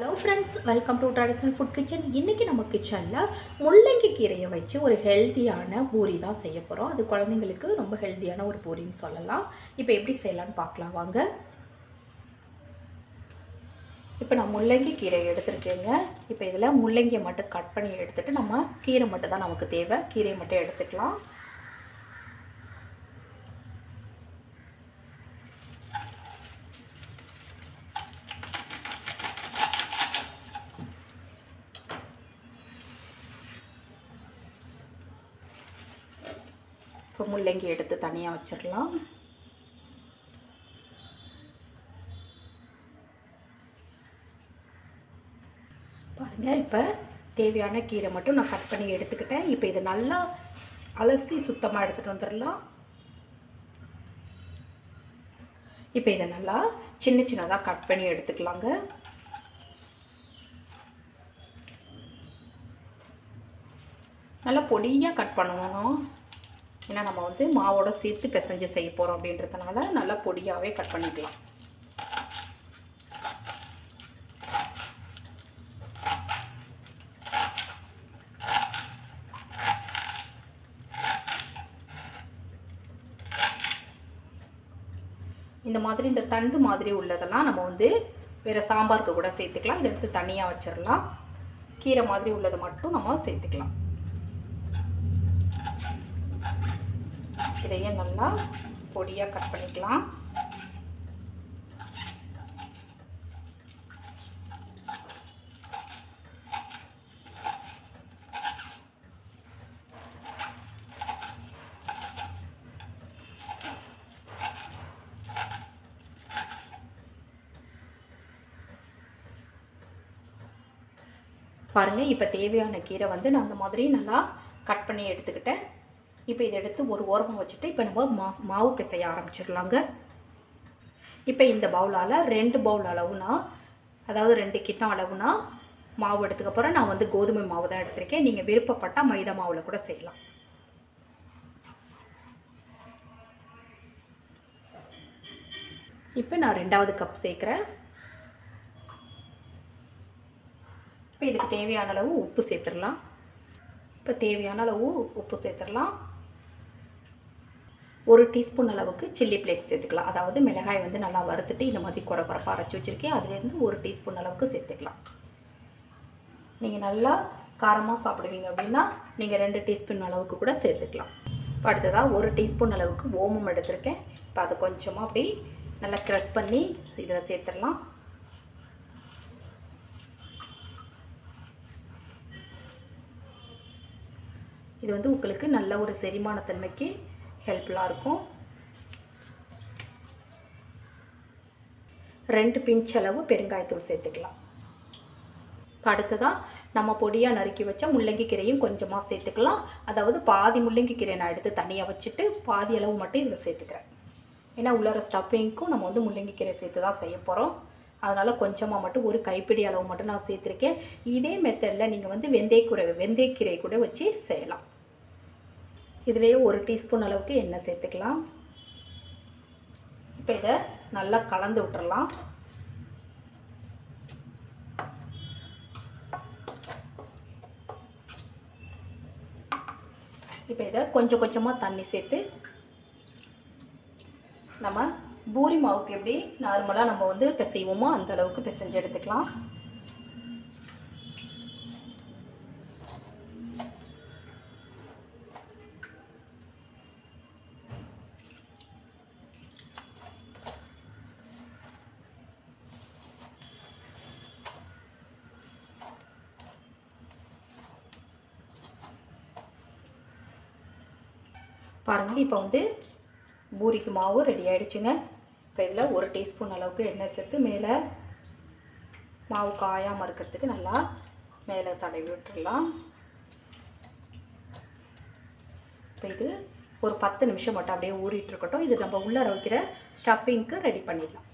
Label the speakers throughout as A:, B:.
A: Hello friends welcome to traditional food kitchen இன்றைக்கி நம்ம கிச்சனில் முள்ளங்கி கீரையை வச்சு ஒரு ஹெல்த்தியான பூரி தான் செய்ய போகிறோம் அது குழந்தைங்களுக்கு ரொம்ப ஹெல்த்தியான ஒரு பூரின்னு சொல்லலாம். இப்போ எப்படி செய்யலாம்னு பார்க்கலாம். வாங்க. இப்போ நான் முள்ளங்கி கீரை எடுத்துருக்கேங்க. இப்போ இதில் முள்ளங்கியை மட்டும் கட் பண்ணி எடுத்துகிட்டு நம்ம கீரை மட்டும் தான் நமக்கு தேவை. கீரையை மட்டும் எடுத்துக்கலாம். இப்போ முள்ளங்கி எடுத்து தனியாக வச்சிடலாம். பாருங்கள் இப்போ தேவையான கீரை மட்டும் நான் கட் பண்ணி எடுத்துக்கிட்டேன். இப்போ இதை நல்லா அலசி சுத்தமாக எடுத்துகிட்டு வந்துடலாம். இப்போ இதை நல்லா சின்ன சின்னதாக கட் பண்ணி எடுத்துக்கலாங்க. நல்லா பொடியாக கட் பண்ணணும் ஏன்னா நம்ம வந்து மாவோட சேர்த்து பிசைஞ்சு செய்ய போகிறோம் அப்படின்றதுனால நல்லா பொடியாகவே கட் பண்ணிக்கலாம். இந்த மாதிரி இந்த தண்டு மாதிரி உள்ளதெல்லாம் நம்ம வந்து வேறு சாம்பாருக்கு கூட சேர்த்துக்கலாம். இதை எடுத்து தனியாக வச்சிடலாம் கீரை மாதிரி உள்ளதை மட்டும் நம்ம சேர்த்துக்கலாம். இதையும் நல்லா பொடியாக கட் பண்ணிக்கலாம். பாருங்கள் இப்போ தேவையான கீரை வந்து நான் அந்த மாதிரி நல்லா கட் பண்ணி எடுத்துக்கிட்டேன். இப்போ இதை எடுத்து ஒரு ஓரமாக வச்சுட்டு இப்போ நம்ம மா மாவு பிசைய ஆரம்பிச்சிடலாங்க. இப்போ இந்த பவுலால் ரெண்டு பவுல் அளவுனா அதாவது ரெண்டு கிட்டம் அளவுனா மாவு எடுத்துக்கப்புறம் நான் வந்து கோதுமை மாவு தான் எடுத்திருக்கேன். நீங்கள் விருப்பப்பட்டால் மைதா மாவில் கூட செய்யலாம். இப்போ நான் ரெண்டாவது கப் சேர்க்குறேன். இப்போ இதுக்கு தேவையான அளவு உப்பு சேர்த்துடலாம். இப்போ தேவையான அளவு உப்பு சேர்த்துடலாம். ஒரு டீஸ்பூன் அளவுக்கு சில்லி ஃப்ளேக்ஸ் சேர்த்துக்கலாம். அதாவது மிளகாய் வந்து நல்லா வறுத்துட்டு இந்த மாதிரி குறை குறைப்பாக அரைச்சி வச்சுருக்கேன். அதுலேருந்து ஒரு டீஸ்பூன் அளவுக்கு சேர்த்துக்கலாம். நீங்கள் நல்லா காரமாக சாப்பிடுவீங்க அப்படின்னா நீங்கள் ரெண்டு டீஸ்பூன் அளவுக்கு கூட சேர்த்துக்கலாம். இப்போ அடுத்ததாக ஒரு டீஸ்பூன் அளவுக்கு ஓமம் எடுத்திருக்கேன். இப்போ அதை கொஞ்சமாக அப்படி நல்லா க்ரஷ் பண்ணி இதில் சேர்த்துடலாம். இது வந்து உங்களுக்கு நல்ல ஒரு செரிமானத்தன்மைக்கு ஹெல்ப்ஃபுல்லாக இருக்கும். ரெண்டு பிஞ்ச் அளவு பெருங்காயத்தூள் சேர்த்துக்கலாம். அடுத்ததாக நம்ம பொடியாக நறுக்கி வச்ச முள்ளங்கி கீரையும் கொஞ்சமாக சேர்த்துக்கலாம். அதாவது பாதி முள்ளங்கி கீரை நான் எடுத்து தனியாக வச்சுட்டு பாதி அளவு மட்டும் இதில் சேர்த்துக்கிறேன். ஏன்னா உள்ளார ஸ்டஃபிங்க்கும் நம்ம வந்து முள்ளங்கி கீரை சேர்த்து தான் செய்ய போகிறோம் அதனால் கொஞ்சமாக மட்டும் ஒரு கைப்பிடி அளவு மட்டும் நான் சேர்த்துருக்கேன். இதே மெத்தடில் நீங்கள் வந்து வெந்தயக்குறை வெந்தயக்கீரை கூட வச்சு செய்யலாம். இதுலேயே ஒரு டீஸ்பூன் அளவுக்கு எண்ணெய் சேர்த்துக்கலாம். இப்போ இதை நல்லா கலந்து விட்டுறலாம். இப்போ இதை கொஞ்சம் கொஞ்சமாக தண்ணி சேர்த்து நம்ம பூரி மாவுக்கு எப்படி நார்மலாக நம்ம வந்து பிசைவோமோ அந்த அளவுக்கு பிசைஞ்சு எடுத்துக்கலாம் பாருங்கள் இப்போ வந்து பூரிக்கு மாவு ரெடி ஆகிடுச்சுங்க இப்போ இதில் ஒரு டீஸ்பூன் அளவுக்கு எண்ணெய் சேர்த்து மேலே மாவு காயாமல் இருக்கிறதுக்கு நல்லா மேலே தடவி விட்டுடலாம் இப்போ இது ஒரு பத்து நிமிஷம் மட்டும் அப்படியே ஊறிட்டு இருக்கட்டும். இது நம்ம உள்ளே வைக்கிற ஸ்டஃபிங்க்கு ரெடி பண்ணிடலாம்.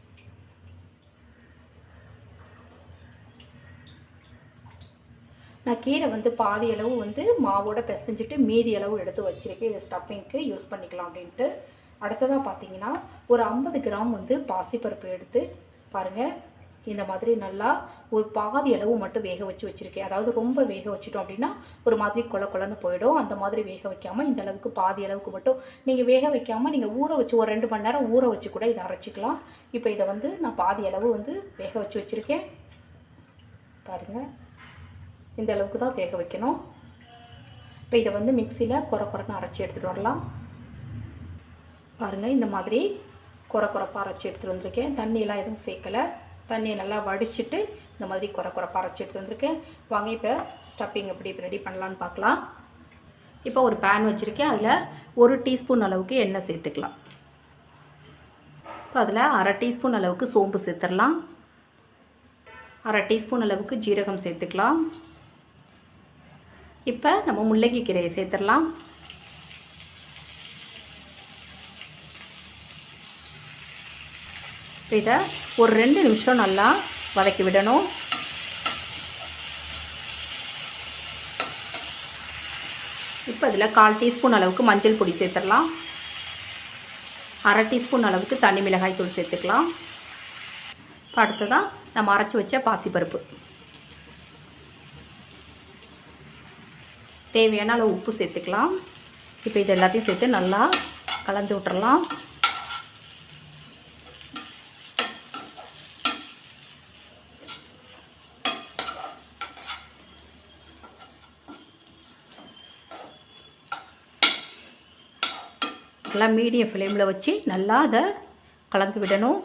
A: நான் கீரை வந்து பாதி அளவு வந்து மாவோட பிசைஞ்சிட்டு மீதி அளவு எடுத்து வச்சுருக்கேன். இதை ஸ்டஃபிங்க்கு யூஸ் பண்ணிக்கலாம் அப்படின்ட்டு. அடுத்ததாக பார்த்தீங்கன்னா ஒரு ஐம்பது கிராம் வந்து பாசிப்பருப்பு எடுத்து பாருங்கள் இந்த மாதிரி நல்லா ஒரு பாதி அளவு மட்டும் வேக வச்சு வச்சுருக்கேன். அதாவது ரொம்ப வேக வச்சுட்டோம் அப்படின்னா ஒரு மாதிரி கொல கொலன்னு போயிடும். அந்த மாதிரி வேக வைக்காமல் இந்த அளவுக்கு பாதி அளவுக்கு மட்டும் நீங்கள் வேக வைக்காமல் நீங்கள் ஊற வச்சு ஒரு ரெண்டு மணி நேரம் ஊற வச்சு கூட இதை அரைச்சிக்கலாம். இப்போ இதை வந்து நான் பாதி அளவு வந்து வேக வச்சு வச்சுருக்கேன். பாருங்கள் இந்த அளவுக்கு தான் வேக வைக்கணும். இப்போ இதை வந்து மிக்சியில் குறை குறைன்னு அரைச்சி எடுத்துகிட்டு வரலாம். பாருங்கள் இந்த மாதிரி குறை குறைப்பாக அரைச்சி எடுத்துகிட்டு வந்திருக்கேன். தண்ணியெலாம் எதுவும் சேர்க்கலை. தண்ணியை நல்லா வடிச்சிட்டு இந்த மாதிரி குறை குறைப்பாக அரைச்சி எடுத்து வந்திருக்கேன். வாங்க இப்போ ஸ்டப்பிங் எப்படி ரெடி பண்ணலான்னு பார்க்கலாம். இப்போ ஒரு பேன் வச்சுருக்கேன். அதில் ஒரு டீஸ்பூன் அளவுக்கு எண்ணெய் சேர்த்துக்கலாம். இப்போ அதில் அரை டீஸ்பூன் அளவுக்கு சோம்பு சேர்த்துடலாம். அரை டீஸ்பூன் அளவுக்கு ஜீரகம் சேர்த்துக்கலாம். இப்போ நம்ம முள்ளங்கி கீரையை சேர்த்துடலாம். இதை ஒரு ரெண்டு நிமிஷம் நல்லா வதக்கி விடணும். இப்போ இதில் கால் டீஸ்பூன் அளவுக்கு மஞ்சள் பொடி சேர்த்துடலாம். அரை டீஸ்பூன் அளவுக்கு தனி மிளகாய் தூள் சேர்த்துக்கலாம். இப்போ அடுத்ததாக நம்ம அரைச்சி வச்ச பாசிப்பருப்பு. தேவையான அளவு உப்பு சேர்த்துக்கலாம். இப்போ இது எல்லாத்தையும் சேர்த்து நல்லா கலந்து விட்டுறலாம். நல்லா மீடியம் ஃப்ளேமில் வச்சு நல்லா அதை கலந்து விடணும்.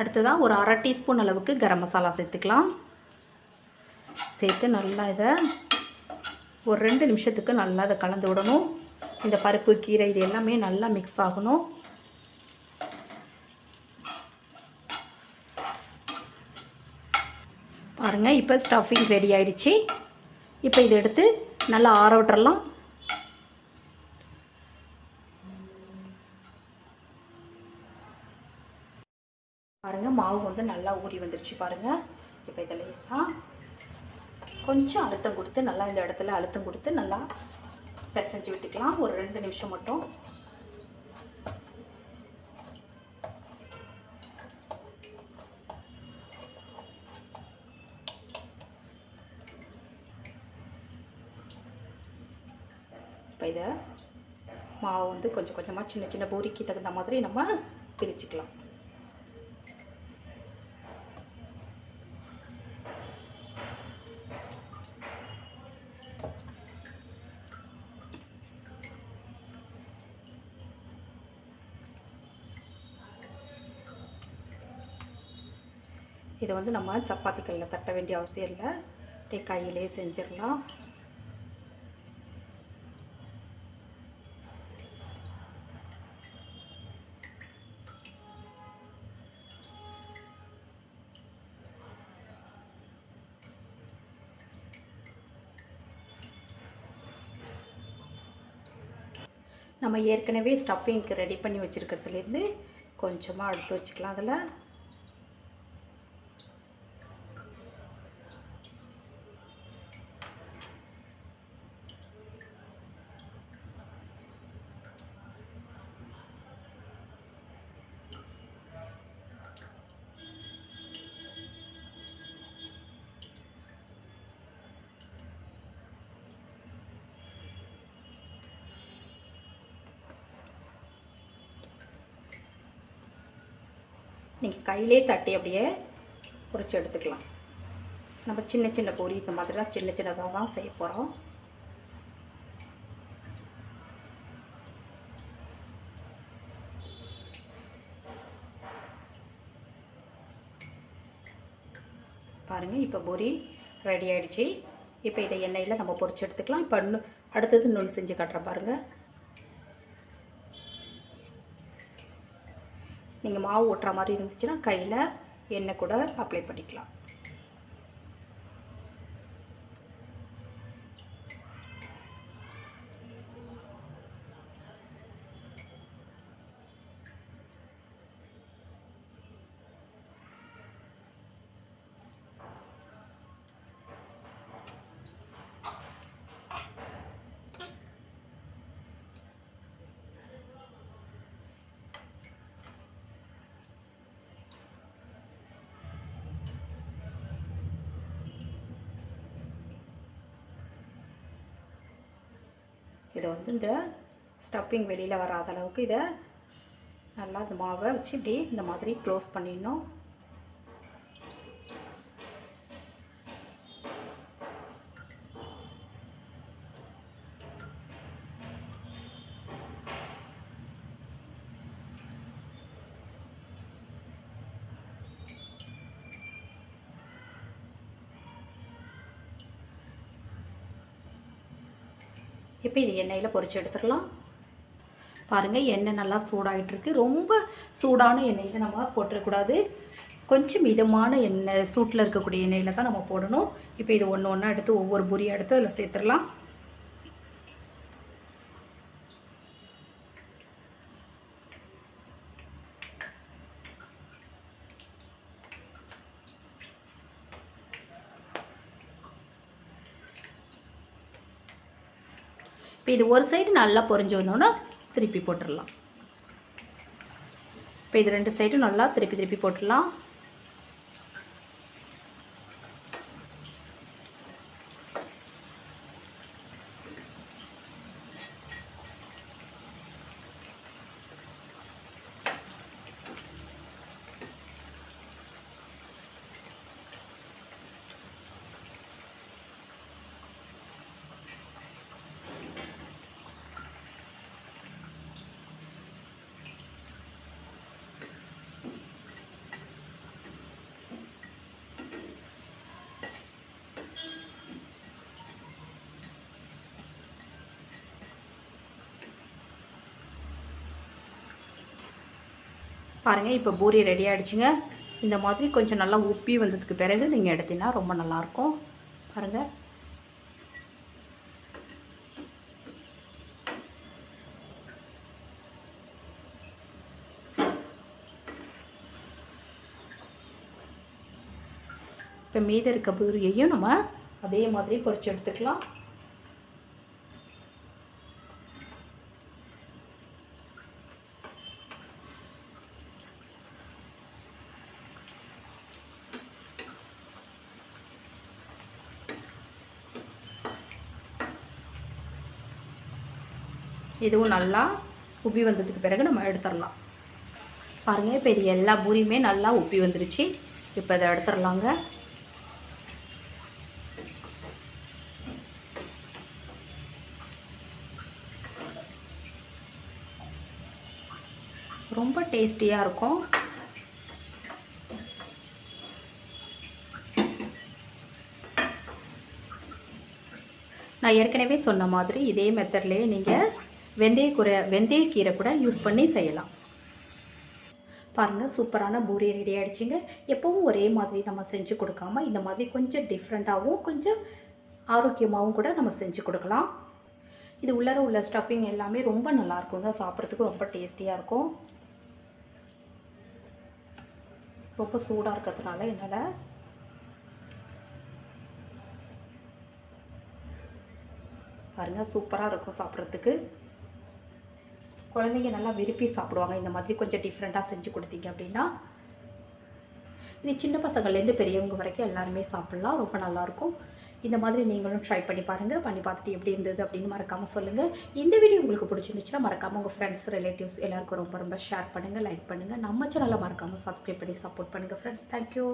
A: அடுத்ததாக ஒரு அரை டீஸ்பூன் அளவுக்கு கரம் மசாலா சேர்த்துக்கலாம். சேர்த்து நல்லா இதை ஒரு ரெண்டு நிமிஷத்துக்கு நல்லா அதை கலந்து விடணும். இந்த பருப்பு கீரை இது எல்லாமே நல்லா மிக்ஸ் ஆகணும். பாருங்கள் இப்போ ஸ்டஃபிங் ரெடி ஆயிடுச்சு. இப்போ இதை எடுத்து நல்லா ஆற விட்டுறலாம். பாருங்கள் மாவு வந்து நல்லா ஊறி வந்துருச்சு பாருங்கள் இப்போ இதை லேசாக கொஞ்சம் அழுத்தம் கொடுத்து நல்லா இந்த இடத்துல அழுத்தம் கொடுத்து நல்லா பிசைஞ்சு விட்டுக்கலாம். ஒரு ரெண்டு நிமிஷம் மட்டும். இப்போ இதை மாவு வந்து கொஞ்சம் கொஞ்சமாக சின்ன சின்ன பூரிக்கு தகுந்த மாதிரி நம்ம பிரிச்சுக்கலாம். இதை வந்து நம்ம சப்பாத்தி கல்லில் தட்ட வேண்டிய அவசியம் இல்லை. அப்படியே கையிலே செஞ்சிடலாம். நம்ம ஏற்கனவே ஸ்டஃபிங்க்கு ரெடி பண்ணி வச்சுருக்கிறதுலேருந்து கொஞ்சமாக எடுத்து வச்சுக்கலாம். அதில் நீங்கள் கையிலே தட்டி அப்படியே பொறிச்சு எடுத்துக்கலாம். நம்ம சின்ன சின்ன பொரி இந்த மாதிரிலாம் சின்ன சின்னதாக தான் செய்ய போகிறோம் பாருங்கள் இப்போ பொரி ரெடி ஆகிடுச்சி இப்போ இதை எண்ணெயில் நம்ம பொறிச்சு எடுத்துக்கலாம். இப்போ இன்னும் அடுத்தது நுண் செஞ்சு காட்டுறேன் பாருங்கள் நீங்கள் மாவு ஓட்டுற மாதிரி இருந்துச்சுன்னா கையில் எண்ணெய் கூட அப்ளை பண்ணிக்கலாம். இதை வந்து இந்த ஸ்டப்பிங் வெளியில் வராத அளவுக்கு இதை நல்லா இந்த மாவை வச்சு இப்படி இந்த மாதிரி க்ளோஸ் பண்ணிடணும். இப்போ இது எண்ணெயில் பொறிச்சு எடுத்துடலாம். பாருங்கள் எண்ணெய் நல்லா சூடாகிட்டுருக்கு ரொம்ப சூடான எண்ணெயில் நம்ம போட்டுடக்கூடாது கொஞ்சம் மிதமான எண்ணெய் சூட்டில் இருக்கக்கூடிய எண்ணெயில் தான் நம்ம போடணும். இப்போ இது ஒன்று ஒன்றா எடுத்து ஒவ்வொரு பொரியாக எடுத்து அதில் சேர்த்துடலாம். இப்போ இது ஒரு சைடு நல்லா பொறிஞ்சு வந்தோன்னா திருப்பி போட்டுடலாம். இப்போ இது ரெண்டு சைடும் நல்லா திருப்பி திருப்பி போட்டுடலாம். பாருங்கள் இப்போ பூரி ரெடி ஆகிடுச்சிங்க இந்த மாதிரி கொஞ்சம் நல்லா உப்பி வந்ததுக்கு பிறகு நீங்கள் எடுத்தீங்கன்னா ரொம்ப நல்லாயிருக்கும். பாருங்கள் இப்போ மீத இருக்க பூரியையும் நம்ம அதே மாதிரி பொறிச்சு எடுத்துக்கலாம். இதுவும் நல்லா உப்பி வந்ததுக்கு பிறகு நம்ம எடுத்துடலாம். பாருங்கள் இப்போ இது எல்லா பூரியுமே நல்லா உப்பி வந்துருச்சு. இப்போ இதை எடுத்துடலாங்க. ரொம்ப டேஸ்டியாக இருக்கும். நான் ஏற்கனவே சொன்ன மாதிரி இதே மெத்தட்லேயே நீங்கள் வெந்தயக்குறை வெந்தயக்கீரை கூட யூஸ் பண்ணி செய்யலாம். பாருங்கள் சூப்பரான பூரி ரெடி ஆகிடுச்சிங்க எப்போவும் ஒரே மாதிரி நம்ம செஞ்சு கொடுக்காம இந்த மாதிரி கொஞ்சம் டிஃப்ரெண்ட்டாகவும் கொஞ்சம் ஆரோக்கியமாகவும் கூட நம்ம செஞ்சு கொடுக்கலாம். இது உள்ளர உள்ள ஸ்டஃபிங் எல்லாமே ரொம்ப நல்லா இருக்குங்க. சாப்பிட்றதுக்கு ரொம்ப டேஸ்டியாக இருக்கும். ரொம்ப சூடாக இருக்கிறதுனால என்னால் பாருங்கள் சூப்பராக இருக்கும் சாப்பிட்றதுக்கு. குழந்தைங்க நல்லா விரும்பி சாப்பிடுவாங்க. இந்த மாதிரி கொஞ்சம் டிஃப்ரெண்ட்டாக செஞ்சு கொடுத்தீங்க அப்படின்னா இது சின்ன பசங்கள்லேருந்து பெரியவங்க வரைக்கும் எல்லாருமே சாப்பிட்லாம். ரொம்ப நல்லாயிருக்கும். இந்த மாதிரி நீங்களும் ட்ரை பண்ணி பாருங்கள் பண்ணி பார்த்துட்டு எப்படி இருந்தது அப்படின்னு மறக்காமல் சொல்லுங்கள் இந்த வீடியோ உங்களுக்கு பிடிச்சிருந்துச்சுன்னா மறக்காமல் உங்கள் ஃப்ரெண்ட்ஸ் ரிலேட்டிவ்ஸ் எல்லாருக்கும் ரொம்ப ரொம்ப ஷேர் பண்ணுங்கள் லைக் பண்ணுங்கள் நம்ம சேனலை மறக்காமல் சப்ஸ்கிரைப் பண்ணி சப்போர்ட் பண்ணுங்கள் ஃப்ரெண்ட்ஸ் தேங்க்யூ